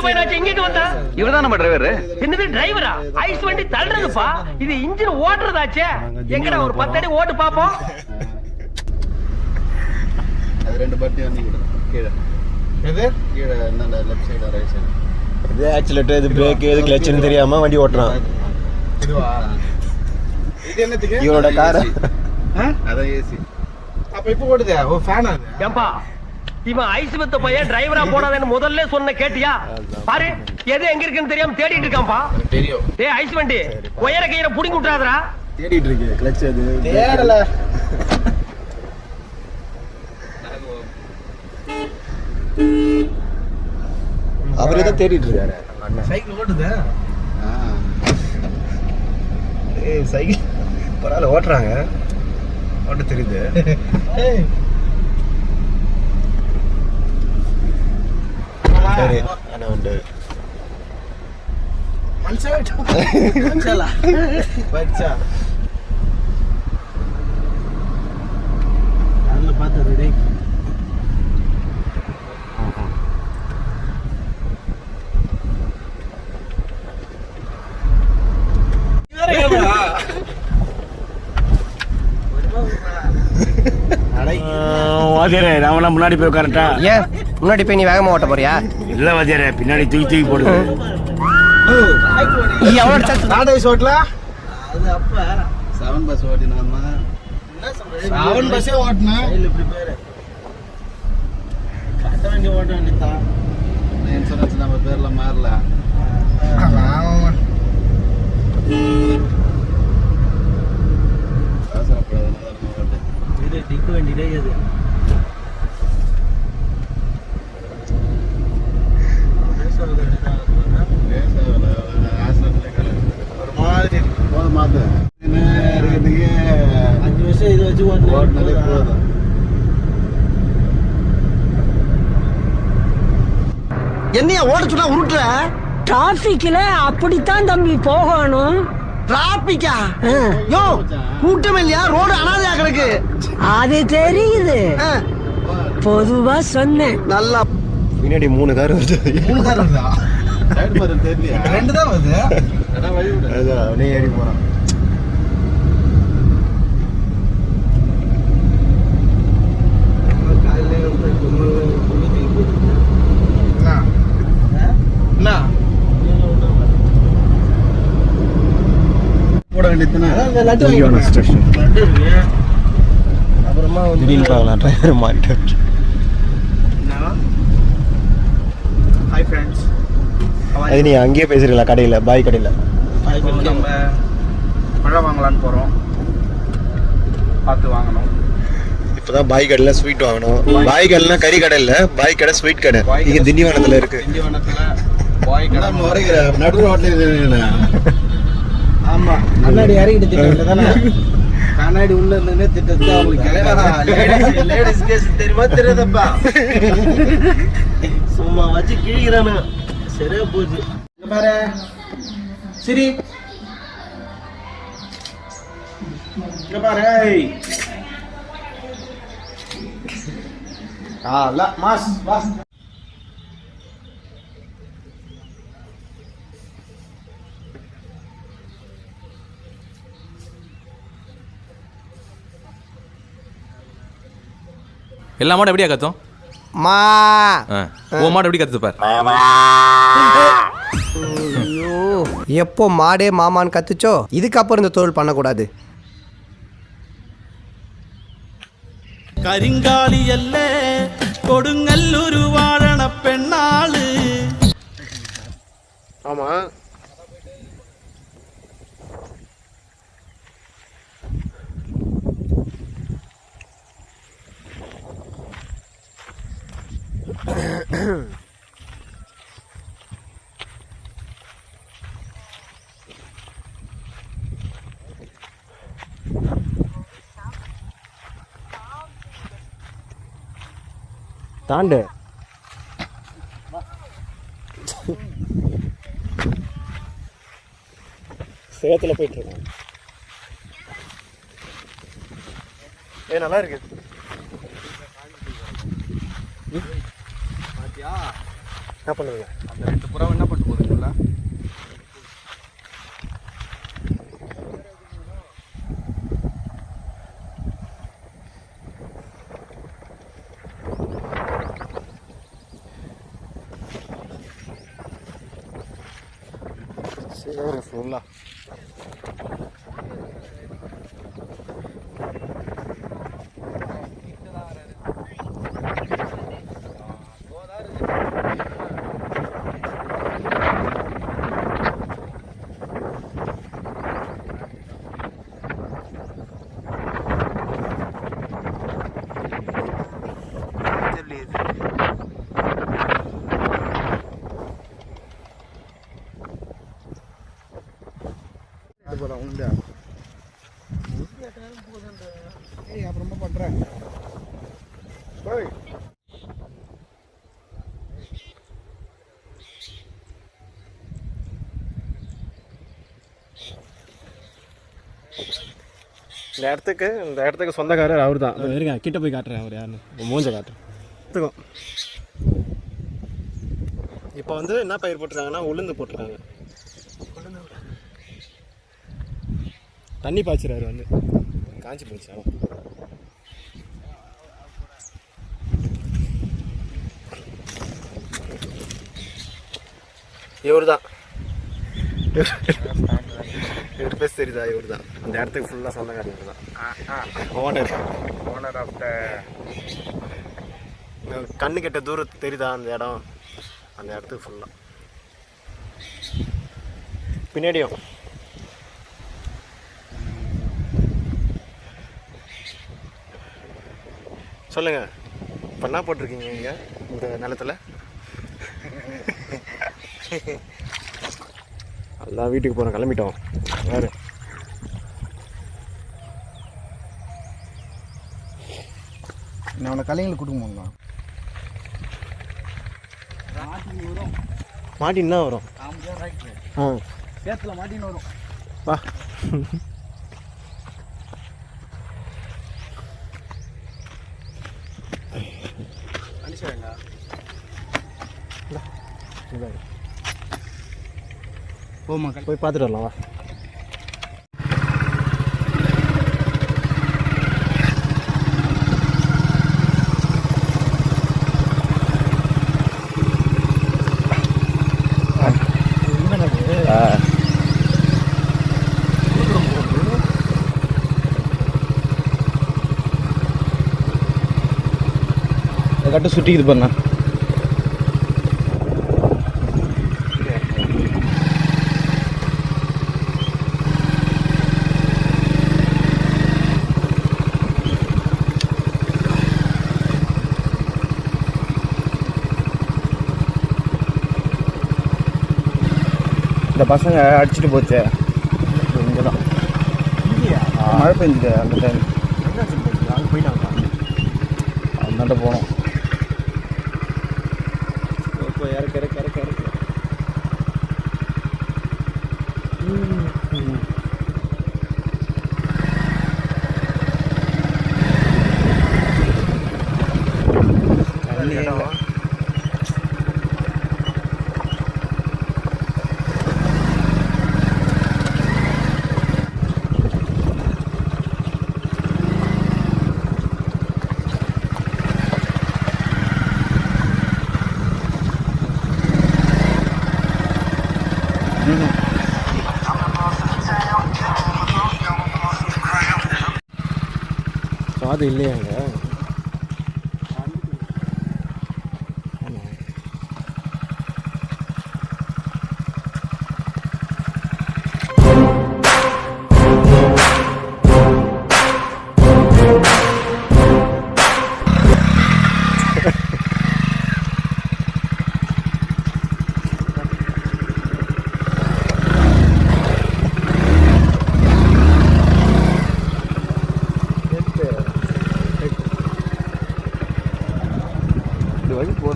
இவன் ஐஸ் வந்து பையனாச்சு எங்கிட்டு வந்தா? இவர்தான் நம்ம டிரைவர் என்னது டிரைவரா ஐஸ் வண்டி தள்ளுறதுப்பா? இது இன்ஜின் ஓட்டுறதாச்சே? எங்கடா ஒரு பத்தடி ஓட்டு பாப்போம்? அது ரெண்டு பட்டி வந்து கீழே. எது? கீழே இந்த லெஃப்ட் சைடு ரைட் சைடு இது ஆக்சிலேட்டர் இது பிரேக் இது கிளச்சுன்னு தெரியாம வண்டி ஓட்டுறான். இதுவா? இது என்னத்துக்கு? இவனோட கார் அதான் ஏசி அப்ப இப்ப ஓடுதே ஓ ஃபேன் அது. ஏம்பா இவன் ஐஸ் வித்த பையன் டிரைவரா போடாதேன்னு முதல்ல சொன்ன கேட்டியா? பாரு எது எங்க இருக்குன்னு தெரியாம தேடிட்டு இருக்கான்பா தெரியும். டேய் ஐஸ் வண்டி உயர கயிறை புடிங்கி விட்டுறாதடா. தேடிட்டு இருக்கு கிளச் அது. தேடல. அவரே தான் தேடிட்டு இருக்காரு. சைக்கிள் ஓடுதே ஆ ஏய் சைக்கிள் பரவாயில்ல ஓட்டுறாங்க. ஓட்ட தெரியுது. சரி. ஆனா உண்டு? பார்த்தது வாத்தியாரே நாமெல்லாம் முன்னாடி போய் உட்காரட்டா ஏன்? முன்னாடி போய் நீ வேகமா ஓட்ட போறியா? இல்ல வாத்தியாரே பின்னாடி தூக்கி தூக்கி போடுது. எவ்வளவு சத்து நாடை ஓட்டல. அது அப்ப. செவன் பஸ் ஓட்டினாமா? அவன் பஸ்ஸே ஓட்டினா இல்ல இப்படி பேரு. கட்ட வேண்டிய ஓட்ட வேண்டியதான் இன்சூரன்ஸ் நம்ம பேர்ல மாறல. அவசரப்படாது இது டிக்க வேண்டியதே இது ஒரு மாதிரி போதும் மாத்து இன்னும் இருக்கிறதுக்கு அஞ்சு வருஷம் இது வச்சு ஓட்டுனதே போதும் என்னைய ஓட சொன்னா உருட்டுற? டிராபிக்ல அப்படித்தான் தம்பி போகணும். டிராபிக்கா யோ கூட்டம் இல்லையா? ரோடு அனாதையா கிடக்கு. அது தெரியுது. பொதுவா சொன்னேன். நல்லா பின்னாடி மூணு கார் வருது. மூணு கார் வருதா? தெரியலையா? ரெண்டு தான் வருது? அதான் வழி விடு. அதான் அவனே ஏறி போறான் போட வேண்டியதுனா அப்புறமா வந்து திடீர்னு பார்க்கலாம் டிரைவர் மாறிட்டு ஹாய் ஃப்ரெண்ட்ஸ் அது நீ அங்கேயே பேசுறீங்களா? கடையில பாய் கடையில. நம்ம பழம் வாங்கலான்னு போகிறோம் பார்த்து வாங்கணும். இப்பதான் பாய் கடையில ஸ்வீட் வாங்கணும். பாய் கடையில கறி கடை இல்ல பாய் கடை ஸ்வீட் கடை. பாய் இங்க. திண்டிவனத்துல இருக்கு. திண்டிவனத்தில் பாய் கடை நம்ம வரைக்கிற நடு ரோட்ல ஆமா. கண்ணாடி இறக்கிட்டு திட்டல தானே? கண்ணாடி உள்ள இருந்தே திட்டத்து அவங்களுக்கு. லேடிஸ் கேஸ் தெரியுமா? தெரியாதப்பா. சும்மா வச்சு கிழிக்கிறானு? சரியா போச்சு. இங்க பாரு. சரி. இங்க பாரு. ஏய். ஆ இல்ல. மாஸ் வாஸ் எல்லா மாடும் எப்படியா கத்தும்? மா. உன் மாடு எப்படி கத்துது எப்போ மாடே மாமான்னு கத்துச்சோ? இதுக்கப்புறம் இந்த தொழில் பண்ணக்கூடாது. கரிங்காலி அல்ல கொடுங்கல்லூர் வாழன பெண்ணாளு. ஆமா. தாண்டு. சேத்துல போயிட்டு இருக்கோம் ஏ நல்லா இருக்கு. என்ன பண்ணுவீங்க? அந்த ரெண்டு புறா என்ன பண்ண போகுதுங்களா சரி ஃபுல்லாக இந்த இடத்துக்கு இந்த இடத்துக்கு சொந்தக்காரர் அவர் தான் இருங்க கிட்ட போய் காட்டுறேன் அவர் யாருன்னு. மூஞ்ச காட்டுறேன். இப்போ வந்து என்ன பயிர் போட்டிருக்காங்கன்னா உளுந்து போட்டிருக்காங்க. தண்ணி பாய்ச்சுறாரு வந்து. காஞ்சி போச்சு ஆமா. இவர் தான் இவர் பேச தெரியுதா இவர் தான் இந்த இடத்துக்கு ஃபுல்லாக சொந்தக்காரர் இவர் தான் ஓனர் ஓனர் ஆஃப் த கண்ணு கெட்ட தூரத்து தெரியுதா? அந்த இடம். அந்த இடத்துக்கு ஃபுல்லாக பின்னாடியும். சொல்லுங்க. இப்போ என்ன போட்டிருக்கீங்க இங்கே? இந்த நிலத்துல? எல்லாம் வீட்டுக்கு போகிறோம் கிளம்பிட்டோம். வேறு. நான் அவனை கலைங்களுக்கு கொடுக்க முடியும் மாட்டின்னு தான் வரும். ஆ. சேத்துல மாட்டின்னு வரும். வா. போமா போய் பார்த்துட்டு வரலாம் கட்டு சுட்டிக்குது பண்ணா பசங்க அடிச்சுட்டு போச்சு. இங்கே தான் மழை பெஞ்சுது அந்த டைம் அந்தாண்ட போனோம். இறக்கு இறக்கு இறக்கு இறக்கு தண்ணி இல்லை. சாது இல்லையாங்க?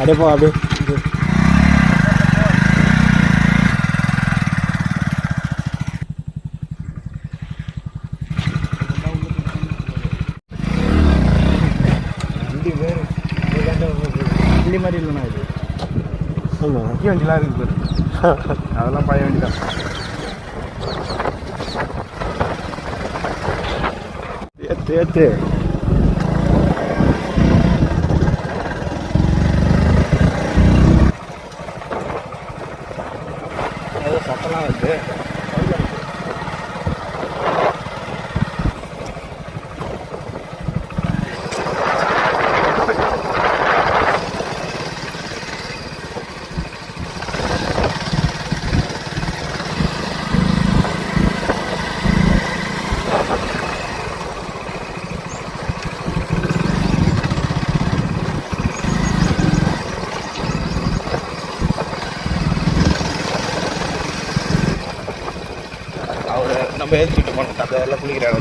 அப்படியே போ அப்படியே. வண்டி மாதிரி இல்லைண்ணா இது. முக்கிய வண்டிலாம் இருக்குது பாரு. அதெல்லாம் பழைய வண்டி தான் ஏத்து ஏத்து ஏதோ சத்தம்லாம் இருக்கு அவர் நம்ம ஏற்றிட்டு போனோம் அதெல்லாம் குளிக்கிறாங்க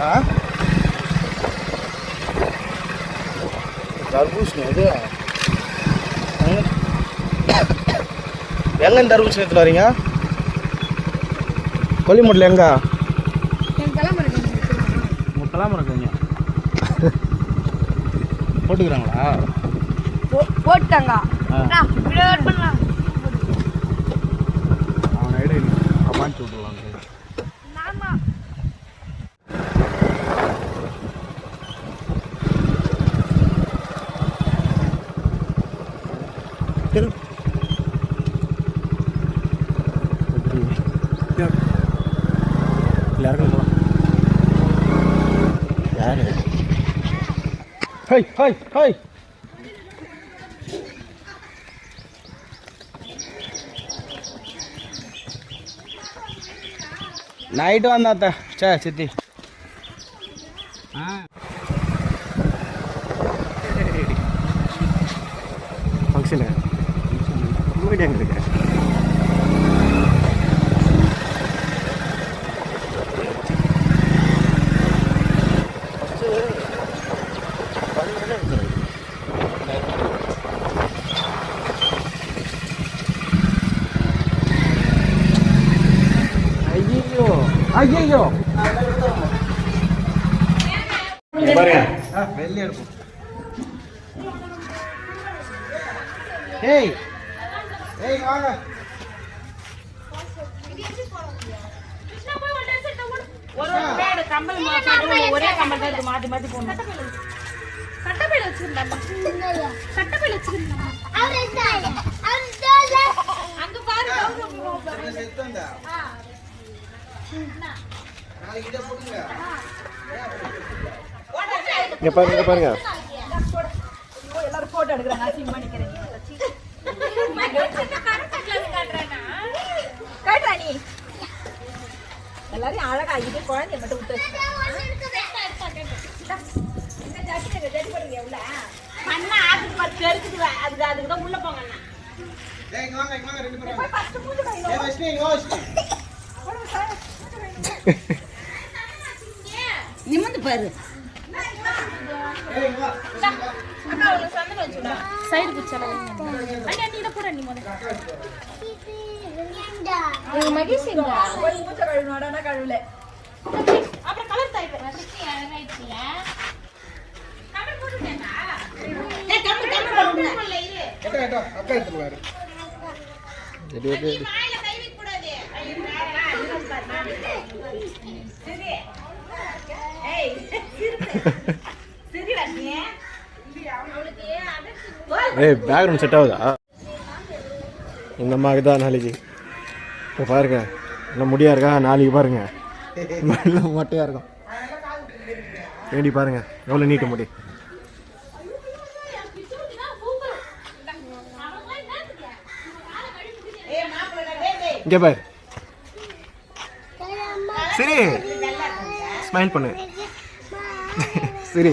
ஆ தர்பூசணி இது எங்க இந்த தர்பூசணி எடுத்துட்டு வரீங்க? கொல்லிமூட்டில் எங்க? முட்டெல்லாம் இருக்குங்க போட்டுக்கிறாங்களா? போட்டாங்க. அவன் ஐடியா அமாச்சு விட்டுலாம் ஹை ஹை ஹை நைட்டு வந்தாத்த சே சித்தி ஃபங்க்ஷனு வீடு எங்கே இருக்கு ஐயோ ஐயோ வெளியே இருக்கும் ஏய். ஏய் வாங்க. ஒரே கம்பல் தான் இருக்கு. மாத்தி மாத்தி போடணும். சட்டப்பையில வச்சிருந்தா சட்டப்பையில வச்சிருந்தா அங்க பாரு இங்கே பாருங்க இங்கே பாருங்க. எல்லாரும் போட்டோ எடுக்கிறேன் நான் சிம் பண்ணிக்கிறேன் காட்டுறா நீ எல்லாரையும் அழகா இது குழந்தைய மட்டும் விட்டு அண்ணா அதுக்கு பத்து தெரிஞ்சுக்குவ அதுக்கு அதுக்கு தான் உள்ள போங்க அண்ணா நிமிந்து பாரு. அக்கா சைடு பிச்சல அண்ணா நீ இத போற நீ முதல்ல இது மகேஷ் இங்க போய் மூஞ்ச கழுவணும்டா கழுவல அப்புறம் கலர் தாய்ப்பு கலர் போட்டுட்டேன்டா ஏய் கம்மி கம்மி போடுங்க ஏட்டா ஏட்டா அக்கா எடுத்துருவாரு ரெடி ரெடி ரெடி வாயில கை வைக்க கூடாது சரி ஏய் சரி ரத்னே அவளுக்கு ஏய் பேக்ரவுண்ட் செட் ஆகுதா? இந்த மாதிரி தான் நாளைக்கு. இப்போ பாருங்க. நல்லா முடியா இருக்கா? நாளைக்கு பாருங்க. நல்லா மொட்டையா இருக்கும். வேண்டி பாருங்க. எவ்வளோ நீட்ட முடி. இங்கே பாரு. சரி ஸ்மைல் பண்ணு. சரி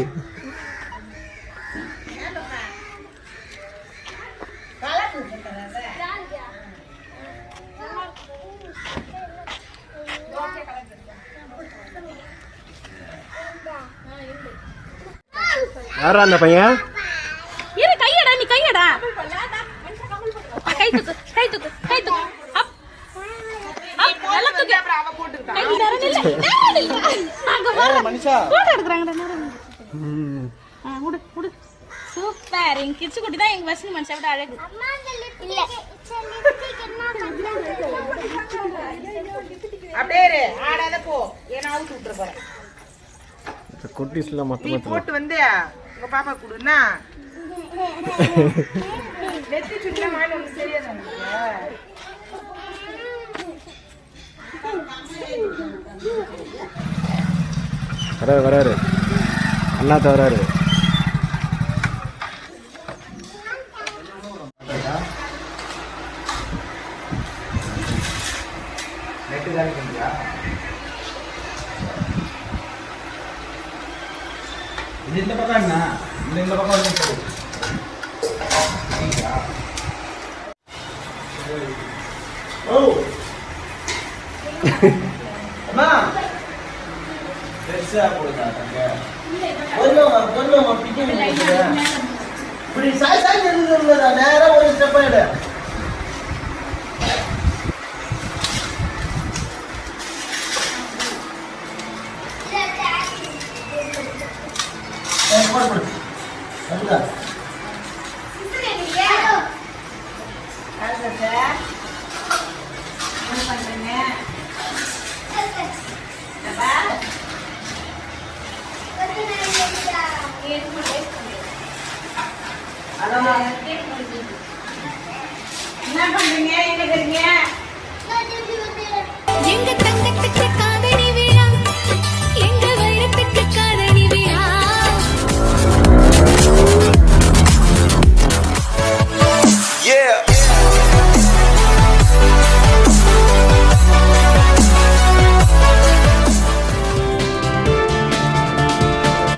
யாரா அந்த பையன் இரு கையடா நீ கையடா ஆ, கை தூக்கு கை தூக்கு கை தூக்கு அப். அப், நல்லா தூக்கு. கை நேரா நில்லு, நேரா நில்லு. பாரு. photo எடுக்கறாங்கடா. ஆ. சூப்பர். எங்க கிச்சு குட்டி தான் எங்க வசதி மனுஷன் விட அழகு. அப்படியே இரு, ஆடாத போ. ஏன்னா அவுத்து விட்டுற போறேன். போட்டு வந்து உங்க பாப்பா நெத்தி சுற்றி மாதிரி ஒன்று தெரியாது உங்களுக்கு வராரு வராரு. அண்ணாத்த வராரு. இது இந்த பக்கம் என்ன? இந்த இந்த பக்கம் வந்து போடு. ஓ! பெருசா பிடிக்க இப்படி சாய் சாய் இருந்ததுல நேரா ஒரு ஸ்டெப் ஆயிடு